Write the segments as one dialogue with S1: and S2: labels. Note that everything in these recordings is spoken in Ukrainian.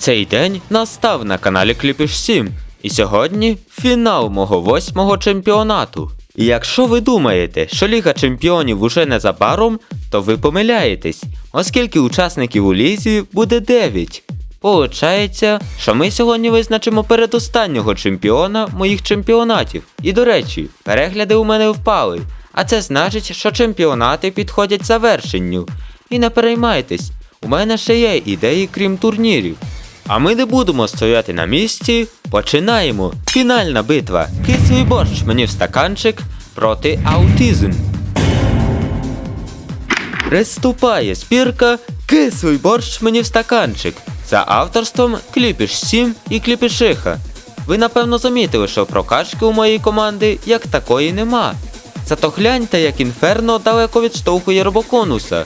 S1: Цей день настав на каналі Кліпіш 7, і сьогодні фінал мого восьмого чемпіонату. І якщо ви думаєте, що Ліга Чемпіонів уже незабаром, то ви помиляєтесь, оскільки учасників у лізі буде 9. Получається, що ми сьогодні визначимо передостаннього чемпіона моїх чемпіонатів. І до речі, перегляди у мене впали. А це значить, що чемпіонати підходять завершенню. І не переймайтесь, у мене ще є ідеї, крім турнірів. А ми не будемо стояти на місці. Починаємо. Фінальна битва. Кислий борщ мені в стаканчик проти аутизм. Приступає спірка Кислий борщ мені в стаканчик за авторством Кліпіш 7 і Кліпішиха. Ви напевно замітили, що прокачки у моєї команди як такої нема. Зато гляньте, як інферно далеко відштовхує робоконуса.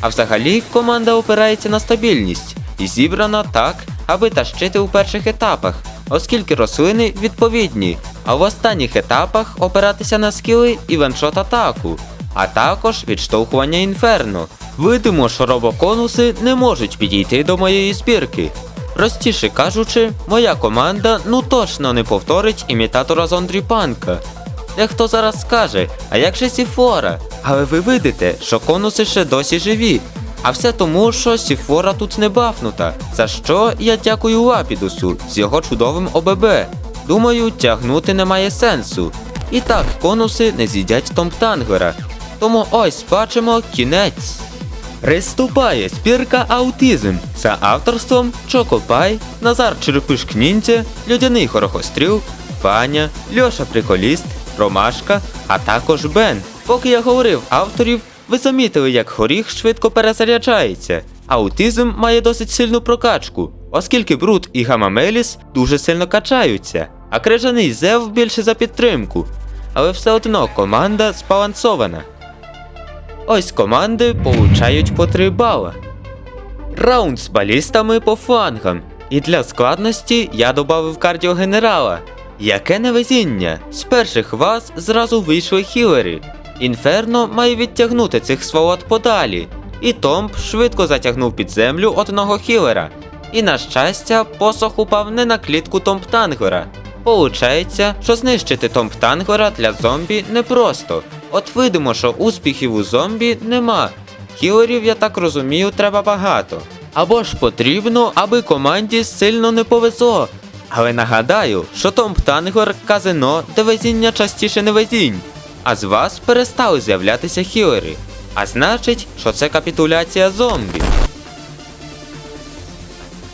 S1: А взагалі команда опирається на стабільність і зібрана так, аби тащити у перших етапах, оскільки рослини відповідні, а в останніх етапах опиратися на скіли і ваншот атаку, а також відштовхування інферно. Видимо, що робоконуси не можуть підійти до моєї збірки. Простіше кажучи, моя команда ну точно не повторить імітатора зондріпанка. Дехто зараз скаже, а як же Сіфора? Але ви видите, що конуси ще досі живі. А все тому, що Сіфора тут не бафнута, за що я дякую Лапідусу з його чудовим ОББ. Думаю, тягнути немає сенсу. І так, конуси не з'їдять Томптангера. Тому ось бачимо кінець. Приступає спірка аутизм за авторством Чокопай, Назар Черепишк Ніндзя, Людяний Хорохостріл, Ваня, Льоша Приколіст, Ромашка, а також Бен. Поки я говорив авторів, ви замітили, як горіх швидко перезаряджається. Аутизм має досить сильну прокачку, оскільки Брут і Гамамеліс дуже сильно качаються, а крижаний Зев більше за підтримку. Але все одно команда збалансована. Ось команди получають по 3 бала. Раунд з балістами по флангам. І для складності я додав кардіогенерала. Яке невезіння! З перших вас зразу вийшли хілери. Інферно має відтягнути цих сволот подалі. І Томп швидко затягнув під землю одного хілера. І на щастя, посох упав не на клітку Томптангера. Получається, що знищити Томптангера для зомбі непросто. От видимо, що успіхів у зомбі нема. Хілерів, я так розумію, треба багато. Або ж потрібно, аби команді сильно не повезло. Але нагадаю, що Томптангер казино, де везіння частіше не везінь. А з вас перестали з'являтися хілери. А значить, що це капітуляція зомбі.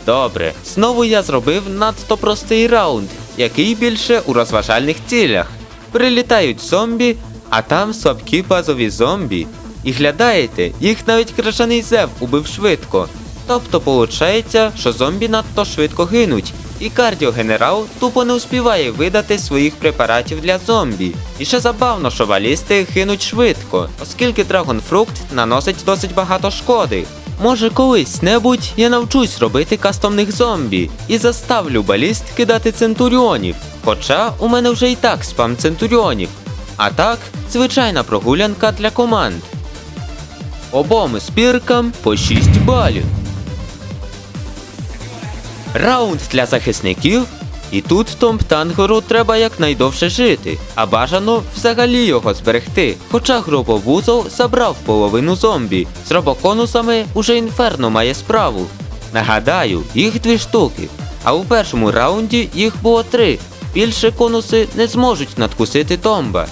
S1: Добре, знову я зробив надто простий раунд, який більше у розважальних цілях. Прилітають зомбі, а там слабкі базові зомбі. І глядаєте, їх навіть крашаний зев убив швидко. Тобто получається, що зомбі надто швидко гинуть, і кардіогенерал тупо не успіває видати своїх препаратів для зомбі. І ще забавно, що балісти гинуть швидко, оскільки драгонфрукт наносить досить багато шкоди. Може колись небудь я навчусь робити кастомних зомбі і заставлю баліст кидати центуріонів. Хоча у мене вже і так спам центуріонів. А так, звичайна прогулянка для команд. Обом спіркам по 6 балів. Раунд для захисників. І тут Томптангеру треба якнайдовше жити, а бажано взагалі його зберегти. Хоча гробовузол забрав половину зомбі. З робоконусами уже інферно має справу. Нагадаю, їх дві штуки. А у першому раунді їх було три. Більше конуси не зможуть надкусити Томба.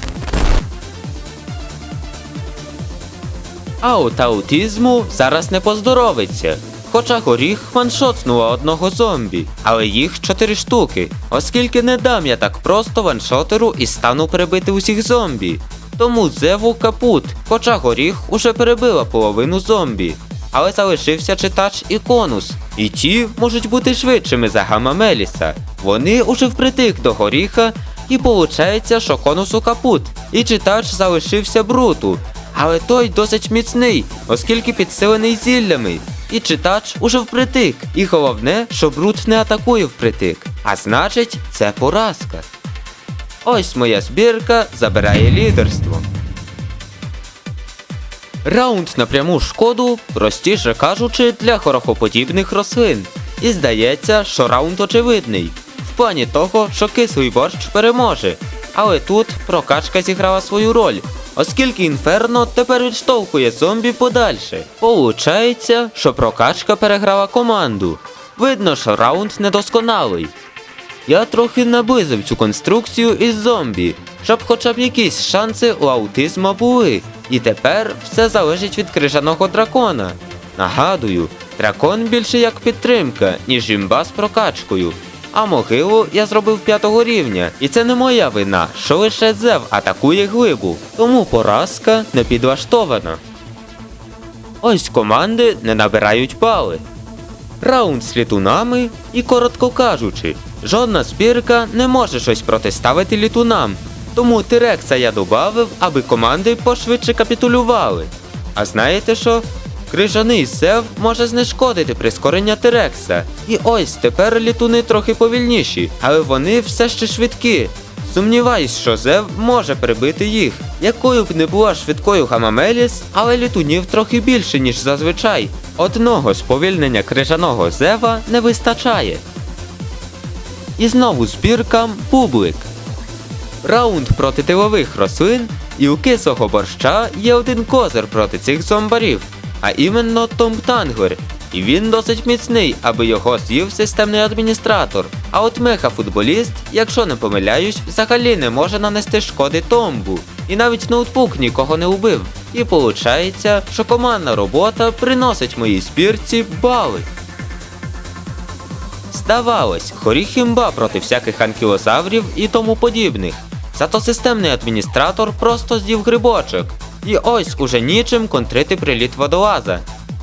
S1: А от аутизму зараз не поздоровиться. Хоча горіх ваншотнула одного зомбі, але їх чотири штуки, оскільки не дам я так просто ваншотеру і стану перебити усіх зомбі. Тому зеву капут, хоча горіх уже перебила половину зомбі. Але залишився читач і конус, і ті можуть бути швидшими за Гамамеліса. Вони уже впритик до горіха, і получається, що конусу капут, і читач залишився бруту. Але той досить міцний, оскільки підсилений зіллями. І читач уже впритик. І головне, що Брут не атакує впритик. А значить, це поразка. Ось моя збірка забирає лідерство. Раунд на пряму шкоду, простіше кажучи, для хорохоподібних рослин. І здається, що раунд очевидний. В плані того, що кислий борщ переможе. Але тут прокачка зіграла свою роль, оскільки інферно тепер відштовхує зомбі подальше. Получається, що прокачка переграла команду. Видно, що раунд недосконалий. Я трохи наблизив цю конструкцію із зомбі, щоб хоча б якісь шанси у аутизма були. І тепер все залежить від крижаного дракона. Нагадую, дракон більше як підтримка, ніж імба з прокачкою. А могилу я зробив п'ятого рівня, і це не моя вина, що лише Зев атакує глибу, тому поразка не підлаштована. Ось команди не набирають бали. Раунд з літунами, і коротко кажучи, жодна збірка не може щось протиставити літунам. Тому Тирекса я додав, аби команди пошвидше капітулювали. А знаєте що? Крижаний зев може знешкодити прискорення Тирекса. І ось тепер літуни трохи повільніші, але вони все ще швидкі. Сумніваюсь, що Зев може прибити їх. Якою б не була швидкою Гамамеліс, але літунів трохи більше, ніж зазвичай. Одного сповільнення крижаного Зева не вистачає. І знову збіркам Бублик. Раунд проти тилових рослин, і у кислого борща є один козир проти цих зомбарів, а іменно Том Танглер. І він досить міцний, аби його з'їв системний адміністратор. А от меха-футболіст, якщо не помиляюсь, взагалі не може нанести шкоди Томбу. І навіть ноутбук нікого не убив. І виходить, що командна робота приносить моїй збірці бали. Здавалось, хоріх імба проти всяких анкілозаврів і тому подібних. Зато системний адміністратор просто з'їв грибочок. І ось уже нічим контрити приліт водолаза.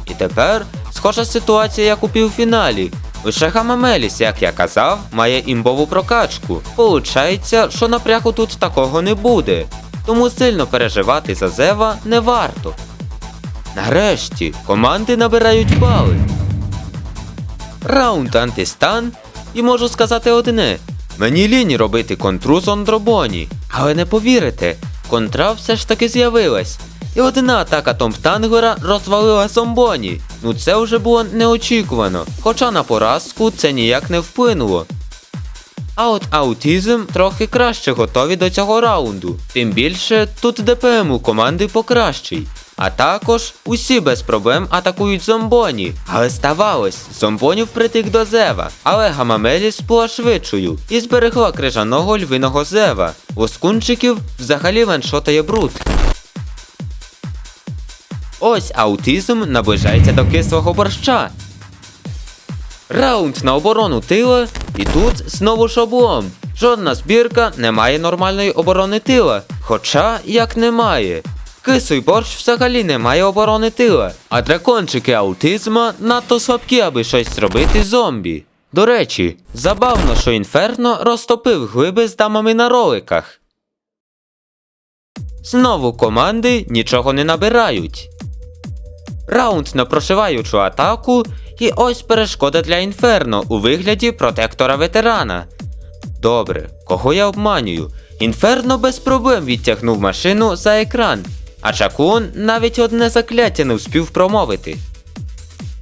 S1: І тепер схожа ситуація, як у півфіналі. Лише Гамамеліс, як я казав, має імбову прокачку. Получається, що напрягу тут такого не буде. Тому сильно переживати за Зева не варто. Нарешті команди набирають бали. Раунд антистан, і можу сказати одне: мені лінь робити контру з Ондробоні. Але не повірите, контра все ж таки з'явилась. І одна атака Томптангора розвалила Сомбоні. Ну це вже було неочікувано, хоча на поразку це ніяк не вплинуло. А от аутізм трохи краще готові до цього раунду. Тим більше тут ДПМ у команди покращий. А також усі без проблем атакують зомбоні. Але ставалось, зомбонів притик до Зева, але Гамамеліс була швидшою і зберегла крижаного львиного Зева. Лоскунчиків взагалі ваншотає бруд. Ось аутизм наближається до кислого борща. Раунд на оборону тила, і тут знову ж облом. Жодна збірка не має нормальної оборони тила. Хоча як немає. Кислий борщ взагалі не має оборони тила, а дракончики аутизма надто слабкі, аби щось зробити зомбі. До речі, забавно, що інферно розтопив глиби з дамами на роликах. Знову команди нічого не набирають. Раунд на прошиваючу атаку, і ось перешкода для інферно у вигляді протектора ветерана. Добре, кого я обманюю? Інферно без проблем відтягнув машину за екран, а Чакун навіть одне закляття не вспів промовити.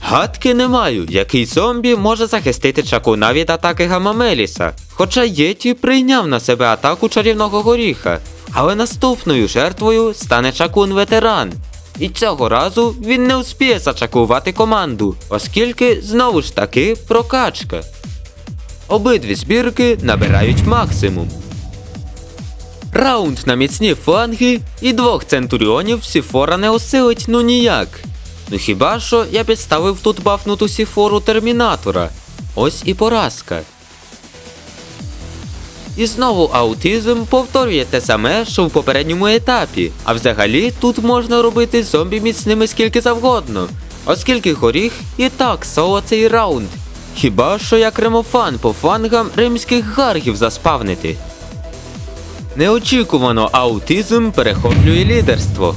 S1: Гадки не маю, який зомбі може захистити Чакуна від атаки Гамамеліса, хоча Єті прийняв на себе атаку чарівного горіха, але наступною жертвою стане Чакун ветеран. І цього разу він не успіє зачакувати команду, оскільки знову ж таки прокачка. Обидві збірки набирають максимум. Раунд на міцні фланги і двох центуріонів Сіфора не осилить ну ніяк. Ну хіба що я підставив тут бафнуту Сіфору Термінатора. Ось і поразка. І знову аутизм повторює те саме, що в попередньому етапі. А взагалі тут можна робити зомбі міцними скільки завгодно, оскільки горіх і так соло цей раунд. Хіба що як ремофан по флангам римських гаргів заспавнити. Неочікувано аутизм перехоплює лідерство.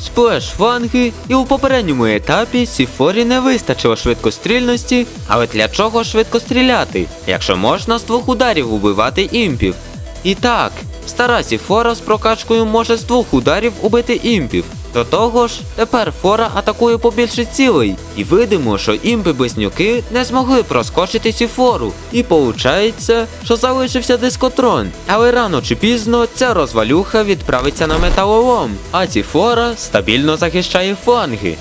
S1: Сплеш фланги, і у попередньому етапі Сіфорі не вистачило швидкострільності, але для чого швидко стріляти, якщо можна з двох ударів убивати імпів? І так, стара Сіфора з прокачкою може з двох ударів убити імпів. До того ж, тепер фора атакує побільше цілей, і видимо, що імпи-близнюки не змогли проскочити цю фору. І получається, що залишився дискотрон. Але рано чи пізно ця розвалюха відправиться на металолом, а ці фора стабільно захищає фланги.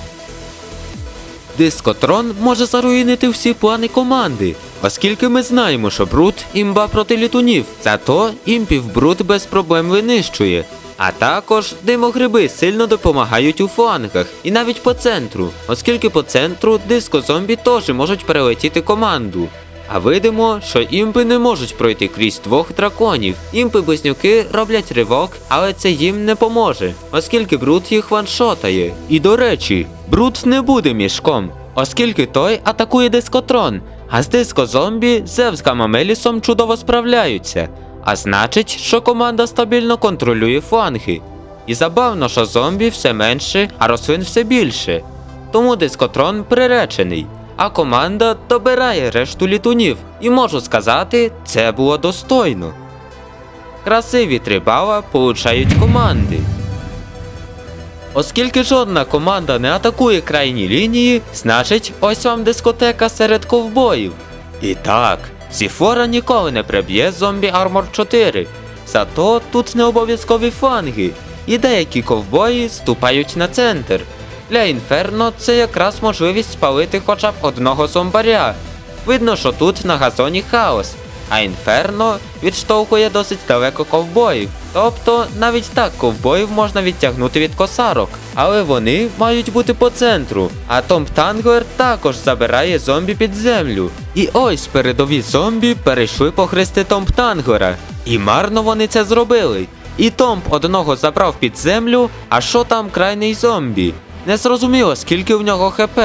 S1: Дискотрон може заруїнити всі плани команди, оскільки ми знаємо, що Брут імба проти літунів, зато імпів Брут без проблем винищує. А також димогриби сильно допомагають у флангах і навіть по центру, оскільки по центру дискозомбі теж можуть перелетіти команду. А видимо, що імпи не можуть пройти крізь двох драконів. Імпи близнюки роблять ривок, але це їм не поможе, оскільки Брут їх ваншотає. І до речі, Брут не буде мішком, оскільки той атакує дискотрон, а з дискозомбі Зевс Гамамелісом чудово справляються. А значить, що команда стабільно контролює фланги. І забавно, що зомбі все менше, а рослин все більше. Тому дискотрон приречений, а команда добирає решту літунів. І можу сказати, це було достойно. Красиві три бала получають команди. Оскільки жодна команда не атакує крайні лінії, значить ось вам дискотека серед ковбоїв. І так, Сіфора ніколи не приб'є зомбі Армор 4. Зато тут не обов'язкові фланги, і деякі ковбої ступають на центр. Для Інферно це якраз можливість спалити хоча б одного зомбаря. Видно, що тут на газоні хаос, а Інферно відштовхує досить далеко ковбоїв. Тобто навіть так ковбоїв можна відтягнути від косарок, але вони мають бути по центру. А Том Танглер також забирає зомбі під землю. І ось передові зомбі перейшли по хрести Том Танглера. І марно вони це зробили. І Томп одного забрав під землю, а що там крайний зомбі? Не зрозуміло, скільки в нього ХП,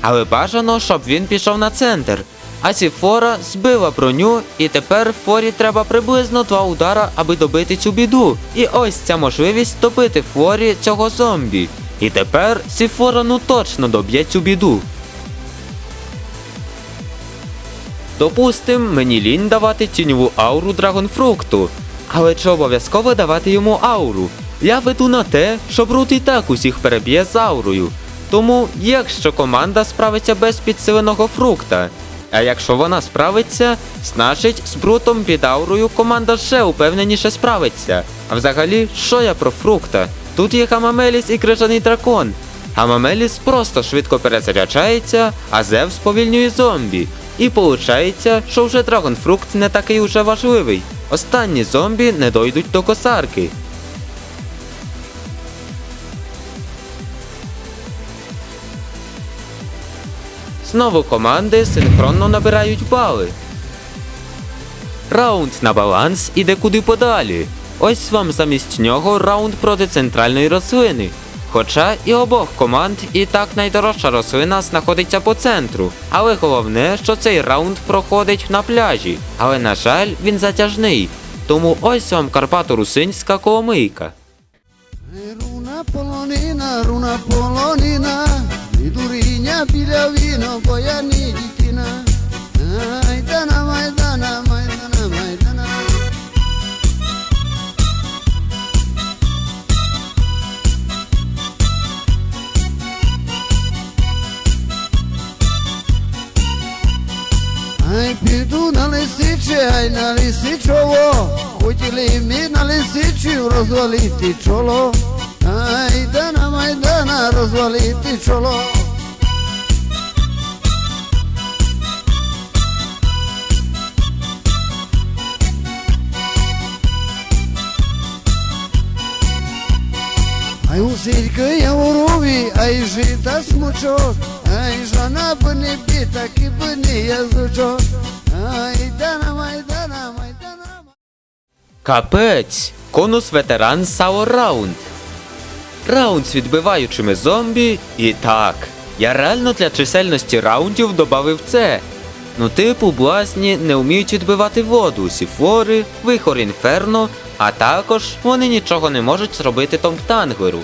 S1: але бажано, щоб він пішов на центр. А Сіфора збила броню, і тепер Форі треба приблизно два удара, аби добити цю біду. І ось ця можливість добити Форі цього зомбі. І тепер Сіфора ну точно доб'є цю біду. Допустим, мені лінь давати тіньову ауру драгонфрукту. Але чи обов'язково давати йому ауру? Я веду на те, що Брут і так усіх переб'є з аурою. Тому, якщо команда справиться без підсиленого фрукта, а якщо вона справиться, значить з Брутом під аурою команда ще упевненіше справиться. А взагалі, що я про фрукта? Тут є Хамамеліс і крижаний дракон. Хамамеліс просто швидко перезаряджається, а Зевс сповільнює зомбі. І получається, що вже драгонфрукт не такий уже важливий. Останні зомбі не дойдуть до косарки. Знову команди синхронно набирають бали. Раунд на баланс іде куди подалі. Ось вам замість нього раунд проти центральної рослини. Хоча і обох команд і так найдорожча рослина знаходиться по центру. Але головне, що цей раунд проходить на пляжі. Але на жаль, він затяжний. Тому ось вам Карпато-Русинська коломийка.
S2: Runa polonina, runa polonina, Vidurinya bilavino, boyani dikina. Maidana, maidana, maidana, maidana. Aj pidu na lisiće, aj na lisićovo. Hoće li mi na lisiću razvaliti čolo. Aj dana, aj dana razvaliti čolo. Aj usiljka je u ruvi, aj žita smučo. Не бі, так і б не язучок. Ай, дана, майдана, майдана.
S1: Капець! Конус ветеран Сао Раунд. Раунд з відбиваючими зомбі. І так, я реально для чисельності раундів додав це. Ну, типу, блазні не вміють відбивати воду, сіфори, вихор інферно, а також вони нічого не можуть зробити Томптанглеру.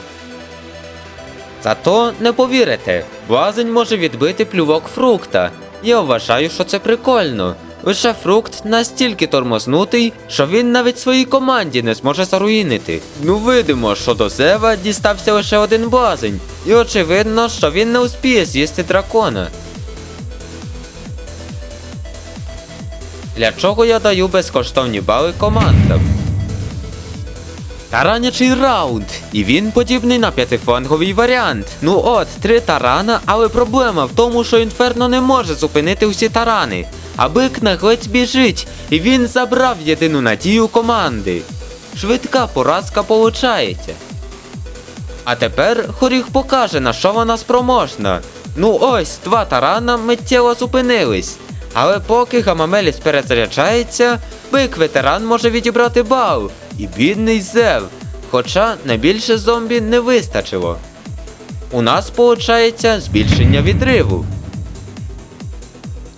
S1: Зато не повірите, блазень може відбити плювок фрукта. Я вважаю, що це прикольно. Лише фрукт настільки тормознутий, що він навіть своїй команді не зможе заруїнити. Ну видимо, що до Зева дістався лише один базень, і очевидно, що він не успіє з'їсти дракона. Для чого я даю безкоштовні бали командам? Таранячий раунд, і він подібний на п'ятифланговий варіант. Ну от, три тарана, але проблема в тому, що інферно не може зупинити усі тарани. А бик наглець біжить, і він забрав єдину надію команди. Швидка поразка получається. А тепер Хоріх покаже, на що вона спроможна. Ну ось, два тарана миттєво зупинились. Але поки Гамамеліс перезаряджається, бик ветеран може відібрати бал. І бідний Зев. Хоча на більше зомбі не вистачило. У нас виходить збільшення відриву.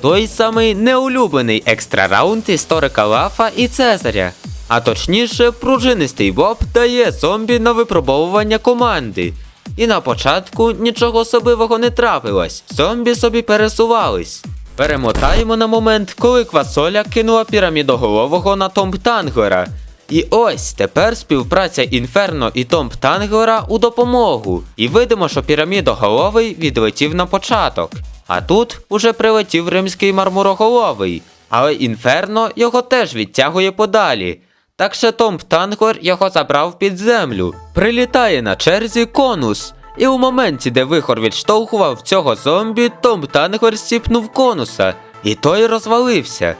S1: Той самий неулюблений екстра раунд історика Лафа і Цезаря. А точніше, пружинистий Боб дає зомбі на випробовування команди. І на початку нічого особливого не трапилось, зомбі собі пересувались. Перемотаємо на момент, коли квасоля кинула пірамідоголового на Томп Танглера. І ось тепер співпраця Інферно і Томп Танглера у допомогу. І видимо, що пірамідоголовий відлетів на початок. А тут уже прилетів римський мармуроголовий. Але Інферно його теж відтягує подалі. Так що Томп Танглер його забрав під землю. Прилітає на черзі конус. І у моменті, де вихор відштовхував цього зомбі, Том Танглер сіпнув конуса, і той розвалився.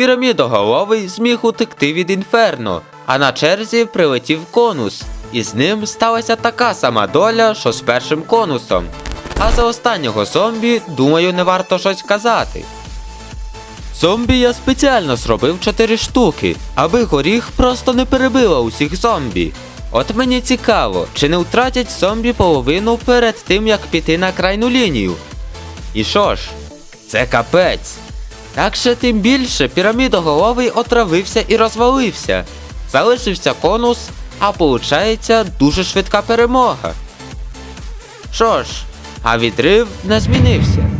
S1: Пірамідоголовий зміг утекти від інферно, а на черзі прилетів конус. І з ним сталася така сама доля, що з першим конусом. А за останнього зомбі, думаю, не варто щось казати. Зомбі я спеціально зробив 4 штуки, аби горіх просто не перебила усіх зомбі. От мені цікаво, чи не втратять зомбі половину перед тим, як піти на крайну лінію. І що ж, це капець. Так ще тим більше пірамідоголовий отравився і розвалився. Залишився конус, а получається дуже швидка перемога. Що ж, а відрив не змінився.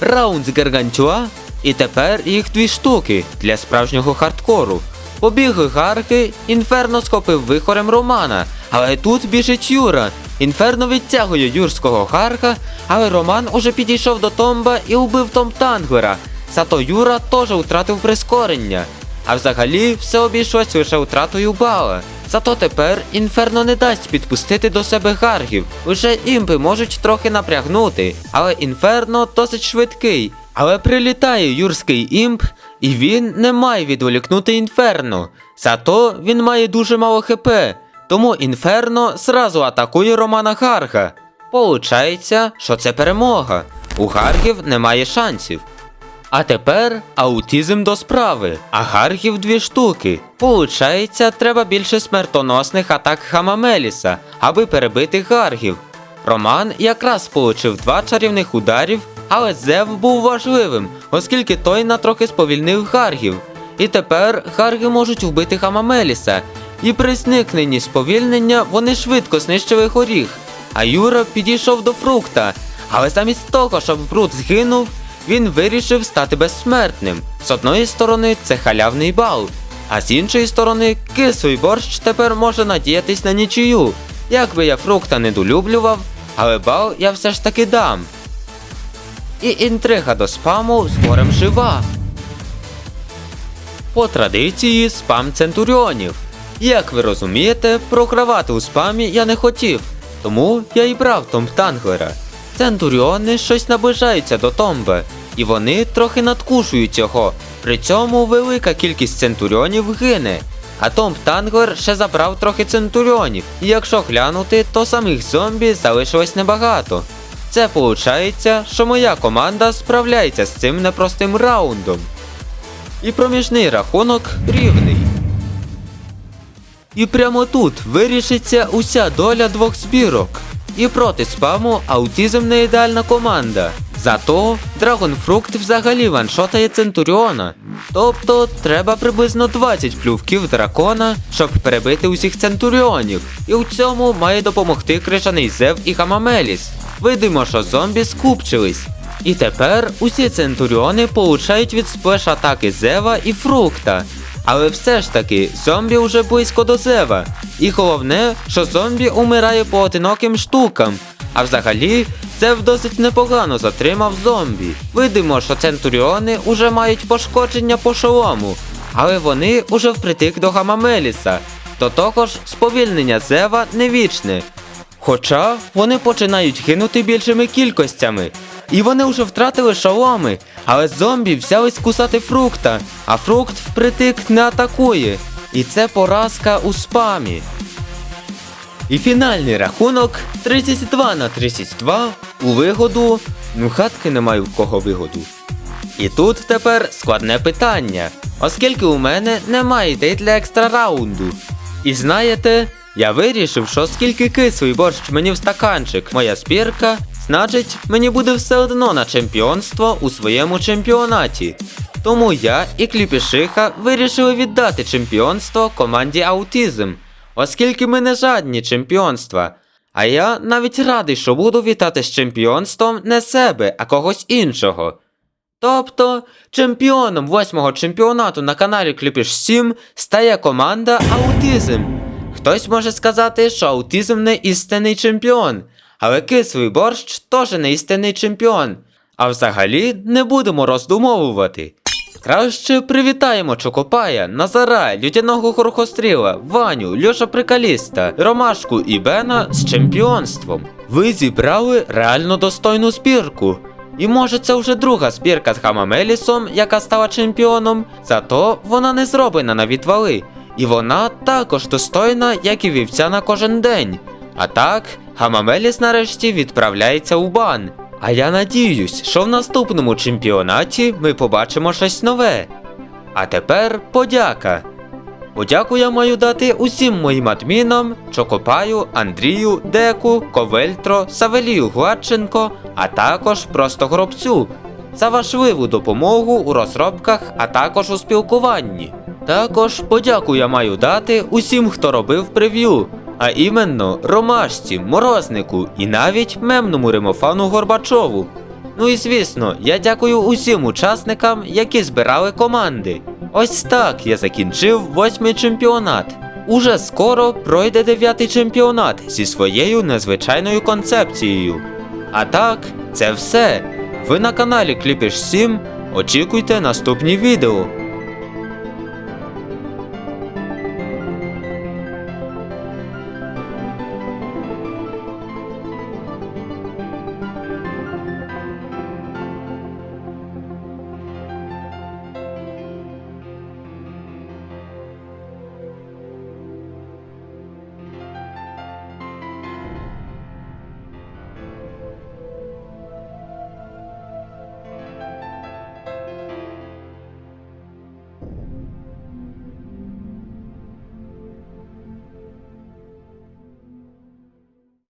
S1: Раунд з Гаргантюа, і тепер їх дві штуки для справжнього хардкору. Побігли гарки, Інферно схопив вихорем Романа, але тут біжить Юра. Інферно відтягує юрського гарка, але Роман уже підійшов до Томба і убив Том Танглера. Зато Юра теж втратив прискорення. А взагалі все обійшлось лише втратою бала. Зато тепер Інферно не дасть підпустити до себе гаргів. Лише імпи можуть трохи напрягнути, але Інферно досить швидкий. Але прилітає юрський імп, і він не має відволікнути Інферно. Зато він має дуже мало хп. Тому Інферно зразу атакує Романа Гарга. Получається, що це перемога. У Гаргів немає шансів. А тепер аутізм до справи, а гаргів дві штуки. Получається, треба більше смертоносних атак Хамамеліса, аби перебити гаргів. Роман якраз получив два чарівних ударів, але Зев був важливим, оскільки той на трохи сповільнив гаргів. І тепер гарги можуть вбити Хамамеліса. І при зникненні сповільнення вони швидко знищили горіх. А Юра підійшов до фрукта. Але замість того, щоб Брут згинув, він вирішив стати безсмертним. З одної сторони, це халявний бал, а з іншої сторони, кислий борщ тепер може надіятись на нічию. Як би я фрукта недолюблював, але бал я все ж таки дам. І інтрига до спаму з горем жива. По традиції спам центуріонів. Як ви розумієте, програвати у спамі я не хотів, тому я і брав Том Танглера. Центуріони щось наближаються до Томбе, і вони трохи надкушують його. При цьому велика кількість центуріонів гине. А Том Танглер ще забрав трохи центуріонів, і якщо глянути, то самих зомбі залишилось небагато. Це виходить, що моя команда справляється з цим непростим раундом. І проміжний рахунок рівний. І прямо тут вирішиться уся доля двох збірок. І проти спаму аутізм не ідеальна команда. Зато Драгонфрукт взагалі ваншотає Центуріона. Тобто треба приблизно 20 плювків дракона, щоб перебити усіх центуріонів. І у цьому має допомогти крижаний Зев і Хамамеліс. Видимо, що зомбі скупчились. І тепер усі центуріони получають від сплеш атаки Зева і Фрукта. Але все ж таки, зомбі вже близько до Зева. І головне, що зомбі умирає по одиноким штукам. А взагалі, Зев досить непогано затримав зомбі. Видимо, що центуріони уже мають пошкодження по шолому, але вони уже впритик до Гамамеліса. До того ж, сповільнення Зева не вічне. Хоча вони починають гинути більшими кількостями. І вони вже втратили шоломи, але зомбі взялись кусати фрукта, а фрукт впритик не атакує. І це поразка у спамі. І фінальний рахунок 32 на 32 у вигоду. Ну, хатки не маю в кого вигоду. І тут тепер складне питання, оскільки у мене немає ідей для екстра раунду. І знаєте, я вирішив, що оскільки кислий борщ мені в стаканчик моя спірка, значить мені буде все одно на чемпіонство у своєму чемпіонаті. Тому я і Кліпішиха вирішили віддати чемпіонство команді Аутізм, оскільки ми не жадні чемпіонства. А я навіть радий, що буду вітати з чемпіонством не себе, а когось іншого. Тобто, чемпіоном восьмого чемпіонату на каналі Кліпіш 7 стає команда Аутизм. Хтось може сказати, що аутизм не істинний чемпіон, але кислий борщ теж не істинний чемпіон. А взагалі не будемо роздумовувати. Краще привітаємо Чокопая, Назара, Людяного Горохостріла, Ваню, Льоша Прикаліста, Ромашку і Бена з чемпіонством. Ви зібрали реально достойну збірку. І може це вже друга збірка з Гамамелісом, яка стала чемпіоном, зато вона не зроблена на відвали. І вона також достойна, як і вівця на кожен день. А так, Гамамеліс нарешті відправляється у бан. А я надіюсь, що в наступному чемпіонаті ми побачимо щось нове. А тепер подяка. Подяку я маю дати усім моїм адмінам Чокопаю, Андрію, Деку, Ковельтро, Савелію Гладченко, а також просто гробцю за важливу допомогу у розробках, а також у спілкуванні. Також подяку я маю дати усім, хто робив прев'ю, а іменно Ромашці, Морознику і навіть мемному римофану Горбачову. Ну і звісно, я дякую усім учасникам, які збирали команди. Ось так я закінчив восьмий чемпіонат. Уже скоро пройде дев'ятий чемпіонат зі своєю незвичайною концепцією. А так, це все. Ви на каналі Кліпіш 7. Очікуйте наступні відео.